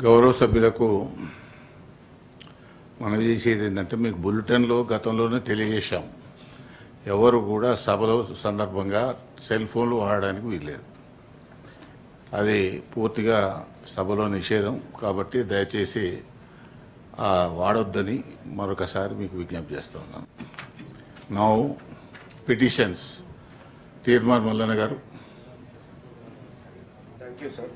గౌరవ సభ్యులకు మనం చేసేది ఏంటంటే మీకు బులెటిన్లో గతంలోనే తెలియజేశాం. ఎవరు కూడా సభలో సందర్భంగా సెల్ ఫోన్లు వాడడానికి వీల్లేదు. అది పూర్తిగా సభలో నిషేధం కాబట్టి దయచేసి వాడొద్దని మరొకసారి మీకు విజ్ఞప్తి చేస్తా ఉన్నాను. నౌ పిటిషన్స్ తీర్మాన్ మల్లన్న గారు. Thank you sir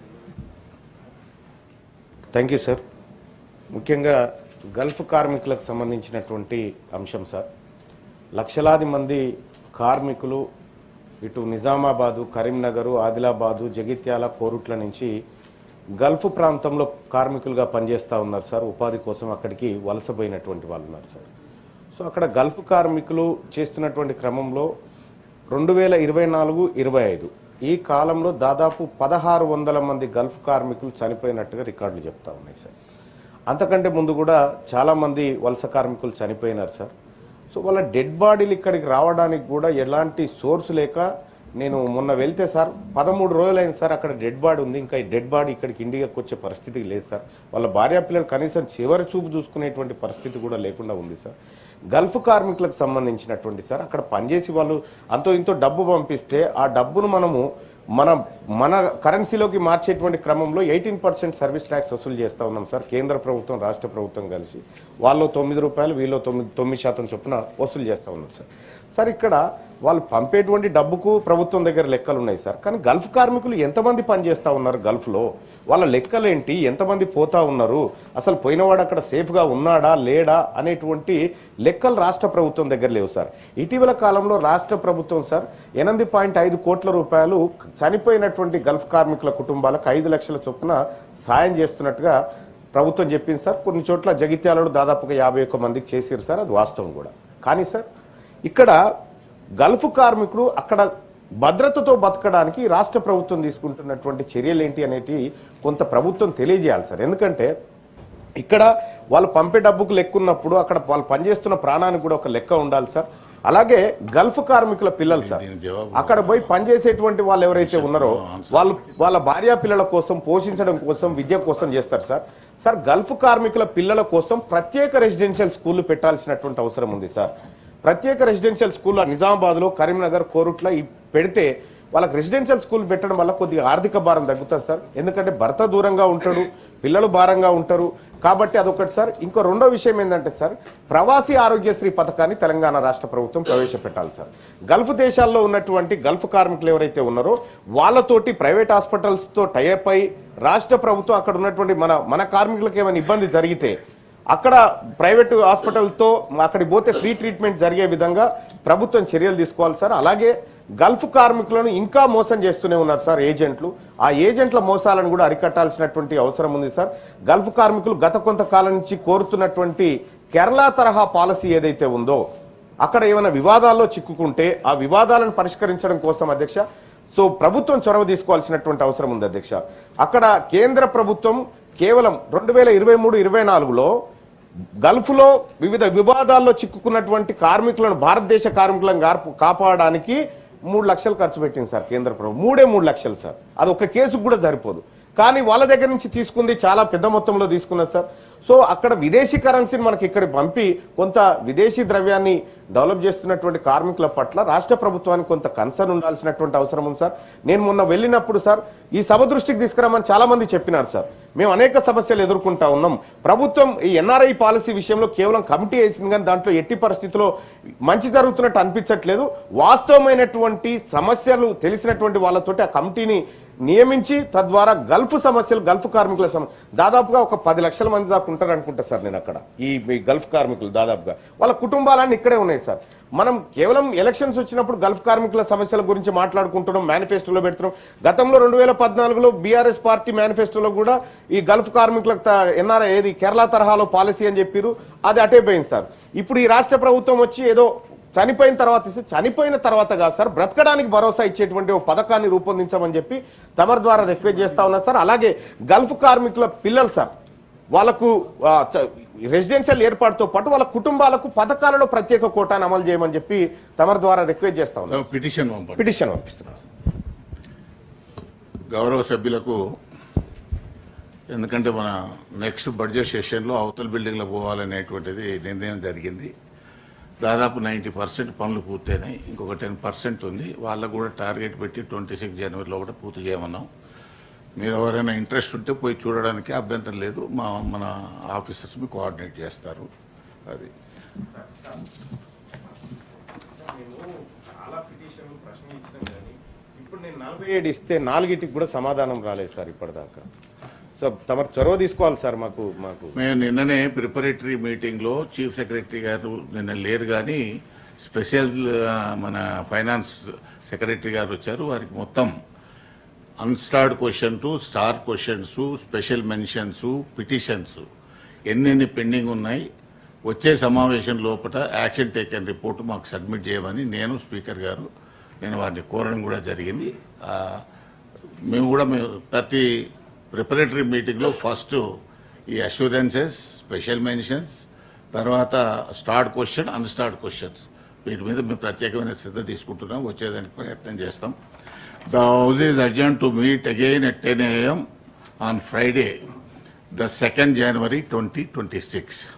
thank you sir ముఖ్యంగా గల్ఫ్ కార్మికులకు సంబంధించినటువంటి అంశం సార్ లక్షలాది మంది కార్మికులు ఇటు నిజామాబాదు కరీంనగరు ఆదిలాబాదు జగిత్యాల కోరుట్ల నుంచి గల్ఫ్ ప్రాంతంలో కార్మికులుగా పనిచేస్తూ ఉన్నారు సార్ ఉపాధి కోసం అక్కడికి వలసపోయినటువంటి వాళ్ళు ఉన్నారు సార్ సో అక్కడ గల్ఫ్ కార్మికులు చేస్తున్నటువంటి క్రమంలో రెండు వేల ఇరవై నాలుగు ఇరవై ఐదు ఈ కాలంలో దాదాపు పదహారు వందల మంది గల్ఫ్ కార్మికులు చనిపోయినట్టుగా రికార్డులు చెప్తా ఉన్నాయి సార్. అంతకంటే ముందు కూడా చాలామంది వలస కార్మికులు చనిపోయినారు సార్. సో వాళ్ళ డెడ్ బాడీలు ఇక్కడికి రావడానికి కూడా ఎలాంటి సోర్స్ లేక నేను మొన్న వెళ్తే సార్ పదమూడు రోజులైంది సార్ అక్కడ డెడ్ బాడీ ఉంది. ఇంకా ఈ డెడ్ బాడీ ఇక్కడికి ఇండియాకి వచ్చే పరిస్థితి లేదు సార్. వాళ్ళ భార్య పిల్లలు కనీసం చివరి చూపు చూసుకునేటువంటి పరిస్థితి కూడా లేకుండా ఉంది సార్. గల్ఫ్ కార్మికులకు సంబంధించినటువంటి సార్ అక్కడ పనిచేసి వాళ్ళు అంతో ఇంతో డబ్బు పంపిస్తే ఆ డబ్బును మనము మన మన కరెన్సీలోకి మార్చేటువంటి క్రమంలో ఎయిటీన్ పర్సెంట్ సర్వీస్ ట్యాక్స్ వసూలు చేస్తూ ఉన్నాం సార్ కేంద్ర ప్రభుత్వం రాష్ట్ర ప్రభుత్వం కలిసి. వాళ్ళు తొమ్మిది రూపాయలు వీళ్ళు తొమ్మిది తొమ్మిది శాతం చొప్పున వసూలు చేస్తూ ఉన్నారు సార్. సార్ ఇక్కడ వాళ్ళు పంపేటువంటి డబ్బుకు ప్రభుత్వం దగ్గర లెక్కలు ఉన్నాయి సార్ కానీ గల్ఫ్ కార్మికులు ఎంతమంది పనిచేస్తూ ఉన్నారు గల్ఫ్లో? వాళ్ళ లెక్కలేంటి? ఎంతమంది పోతా ఉన్నారు? అసలు పోయినవాడు అక్కడ సేఫ్గా ఉన్నాడా? లేడా? అనేటువంటి లెక్కలు రాష్ట్ర ప్రభుత్వం దగ్గర లేవు సార్. ఇటీవల కాలంలో రాష్ట్ర ప్రభుత్వం సార్ ఎనిమిది పాయింట్ ఐదు కోట్ల రూపాయలు చనిపోయినటువంటి గల్ఫ్ కార్మికుల కుటుంబాలకు ఐదు లక్షల చొప్పున సాయం చేస్తున్నట్టుగా ప్రభుత్వం చెప్పింది సార్. కొన్ని చోట్ల జగిత్యాలలో దాదాపుగా యాభై ఒక్క మందికి చేసారు సార్ అది వాస్తవం కూడా. కానీ సార్ ఇక్కడ గల్ఫ్ కార్మికుడు అక్కడ భద్రతతో బతకడానికి రాష్ట్ర ప్రభుత్వం తీసుకుంటున్నటువంటి చర్యలు ఏంటి అనేటి కొంత ప్రభుత్వం తెలియజేయాలి సార్. ఎందుకంటే ఇక్కడ వాళ్ళు పంపే డబ్బుకు లెక్క ఉన్నప్పుడు అక్కడ వాళ్ళు పనిచేస్తున్న ప్రాణానికి కూడా ఒక లెక్క ఉండాలి సార్. అలాగే గల్ఫ్ కార్మికుల పిల్లలు సార్. అక్కడ పోయి పనిచేసేటువంటి వాళ్ళు ఎవరైతే ఉన్నారో వాళ్ళు వాళ్ళ భార్యా పిల్లల కోసం పోషించడం కోసం విద్య కోసం చేస్తారు సార్. సార్ గల్ఫ్ కార్మికుల పిల్లల కోసం ప్రత్యేక రెసిడెన్షియల్ స్కూల్ పెట్టాల్సినటువంటి అవసరం ఉంది సార్. ప్రత్యేక రెసిడెన్షియల్ స్కూల్ నిజామాబాద్లో కరీంనగర్ కోరుట్ల ఈ పెడితే వాళ్ళకి రెసిడెన్షియల్ స్కూల్ పెట్టడం వల్ల కొద్దిగా ఆర్థిక భారం తగ్గుతుంది సార్. ఎందుకంటే భర్త దూరంగా ఉంటాడు పిల్లలు భారంగా ఉంటారు. కాబట్టి అదొకటి సార్. ఇంకో రెండో విషయం ఏంటంటే సార్ ప్రవాసీ ఆరోగ్యశ్రీ పథకాన్ని తెలంగాణ రాష్ట్ర ప్రభుత్వం ప్రవేశపెట్టాలి సార్. గల్ఫ్ దేశాల్లో ఉన్నటువంటి గల్ఫ్ కార్మికులు ఎవరైతే ఉన్నారో వాళ్ళతోటి ప్రైవేట్ హాస్పిటల్స్తో టైఅప్ అయి రాష్ట్ర ప్రభుత్వం అక్కడ ఉన్నటువంటి మన మన కార్మికులకు ఏమైనా ఇబ్బంది జరిగితే అక్కడ ప్రైవేటు హాస్పిటల్తో అక్కడికి పోతే ఫ్రీ ట్రీట్మెంట్ జరిగే విధంగా ప్రభుత్వం చర్యలు తీసుకోవాలి సార్. అలాగే గల్ఫ్ కార్మికులను ఇంకా మోసం చేస్తూనే ఉన్నారు సార్ ఏజెంట్లు. ఆ ఏజెంట్ల మోసాలను కూడా అరికట్టాల్సినటువంటి అవసరం ఉంది సార్. గల్ఫ్ కార్మికులు గత కొంతకాలం నుంచి కోరుతున్నటువంటి కేరళ తరహా పాలసీ ఏదైతే ఉందో అక్కడ ఏమైనా వివాదాల్లో చిక్కుకుంటే ఆ వివాదాలను పరిష్కరించడం కోసం అధ్యక్ష సో ప్రభుత్వం చొరవ తీసుకోవాల్సినటువంటి అవసరం ఉంది అధ్యక్ష. అక్కడ కేంద్ర ప్రభుత్వం కేవలం రెండు వేల ఇరవై మూడు ఇరవై నాలుగులో గల్ఫ్లో వివిధ వివాదాల్లో చిక్కుకున్నటువంటి కార్మికులను భారతదేశ కార్మికులను కాపాడడానికి మూడు లక్షలు ఖర్చు పెట్టింది సార్ కేంద్ర ప్రభుత్వం. మూడే మూడు లక్షలు సార్. అది ఒక కేసుకు కూడా సరిపోదు. కానీ వాళ్ళ దగ్గర నుంచి తీసుకుంది చాలా పెద్ద మొత్తంలో తీసుకున్నారు సార్. సో అక్కడ విదేశీ కరెన్సీని మనకి ఇక్కడ పంపి కొంత విదేశీ ద్రవ్యాన్ని డెవలప్ చేస్తున్నటువంటి కార్మికుల పట్ల రాష్ట్ర ప్రభుత్వానికి కొంత కన్సర్న్ ఉండాల్సినటువంటి అవసరం ఉంది సార్. నేను మొన్న వెళ్ళినప్పుడు సార్ ఈ సభ దృష్టికి తీసుకురామని చాలామంది చెప్పినారు సార్. మేము అనేక సమస్యలు ఎదుర్కొంటా ఉన్నాం. ప్రభుత్వం ఈ ఎన్ఆర్ఐ పాలసీ విషయంలో కేవలం కమిటీ వేసింది కానీ దాంట్లో ఎట్టి పరిస్థితుల్లో మంచి జరుగుతున్నట్టు అనిపించట్లేదు. వాస్తవమైనటువంటి సమస్యలు తెలిసినటువంటి వాళ్ళతోటి ఆ కమిటీని నియమించి తద్వారా గల్ఫ్ సమస్యలు గల్ఫ్ కార్మికుల సమ దాదాపుగా ఒక పది లక్షల మంది దాకా ఉంటారు అనుకుంటా సార్ నేను అక్కడ. ఈ ఈ గల్ఫ్ కార్మికులు దాదాపుగా. వాళ్ళ కుటుంబాలన్నీ ఇక్కడే ఉన్నాయి సార్. మనం కేవలం ఎలక్షన్స్ వచ్చినప్పుడు గల్ఫ్ కార్మికుల సమస్యల గురించి మాట్లాడుకుంటున్నాం మేనిఫెస్టోలో పెడుతున్నాం. గతంలో రెండు వేల పద్నాలుగులో బీఆర్ఎస్ పార్టీ మేనిఫెస్టోలో కూడా ఈ గల్ఫ్ కార్మికుల ఎన్ఆర్ఐ ఏది కేరళ తరహాలో పాలసీ అని చెప్పారు అది అటే పోయింది సార్. ఇప్పుడు ఈ రాష్ట్ర ప్రభుత్వం వచ్చి ఏదో చనిపోయిన తర్వాత ఇస్తే చనిపోయిన తర్వాత కాదు సార్ బ్రతకడానికి భరోసా ఇచ్చేటువంటి ఒక పథకాన్ని రూపొందించమని చెప్పి తమరి ద్వారా రిక్వెస్ట్ చేస్తా ఉన్నా సార్. అలాగే గల్ఫ్ కార్మికుల పిల్లలు సార్ వాళ్ళకు రెసిడెన్షియల్ ఏర్పాటుతో పాటు వాళ్ళ కుటుంబాలకు పథకాలలో ప్రత్యేక కోటాను అమలు చేయమని చెప్పి తమరి ద్వారా రిక్వెస్ట్ చేస్తా ఉన్నాం. పిటిషన్ పిటిషన్ పంపిస్తున్నాం. గౌరవ సభ్యులకు ఎందుకంటే మన నెక్స్ట్ బడ్జెట్ సెషన్లో అవతల బిల్డింగ్లో పోవాలనేటువంటిది నిర్ణయం జరిగింది. దాదాపు నైంటీ పర్సెంట్ పనులు పూర్తయినాయి. ఇంకొక టెన్ పర్సెంట్ ఉంది. వాళ్ళకు కూడా టార్గెట్ పెట్టి ట్వంటీ సిక్స్ జనవరిలో కూడా పూర్తి చేయమన్నాం. మీరు ఎవరైనా ఇంట్రెస్ట్ ఉంటే పోయి చూడడానికి అభ్యంతరం లేదు. మా మన ఆఫీసర్స్ మీ కోఆర్డినేట్ చేస్తారు. అది. ఇప్పుడు నేను నలభై ఏడు ఇస్తే నాలుగిటికి కూడా సమాధానం రాలేదు సార్ ఇప్పటిదాకా. సో తమరు చొరవ తీసుకోవాలి సార్ మాకు మాకు. మేము నిన్ననే ప్రిపరేటరీ మీటింగ్లో చీఫ్ సెక్రటరీ గారు నిన్న లేరు కానీ స్పెషల్ మన ఫైనాన్స్ సెక్రటరీ గారు వచ్చారు. వారికి మొత్తం unstarred question to star questions special mentions petitions ఎన్నెన్ని పెండింగ్ ఉన్నాయి? వచ్చే సమావేశం లోపల యాక్షన్ టేకన్ రిపోర్ట్ మాకు సబ్మిట్ చేయమని నేను స్పీకర్ గారు నేను వారిని కోరడం కూడా జరిగింది. మేము కూడా మేము ప్రతి ప్రిపరేటరీ మీటింగ్లో ఫస్ట్ ఈ అష్యూరెన్సెస్ స్పెషల్ మెన్షన్స్ తర్వాత స్టార్ట్ క్వశ్చన్ అన్స్టార్ట్ క్వశ్చన్స్. వీటి మీద మేము ప్రత్యేకమైన శ్రద్ధ తీసుకుంటున్నాం వచ్చేదానికి ప్రయత్నం చేస్తాం. The House is adjourned to meet again at 10 a.m. on Friday, the 2nd January 2026.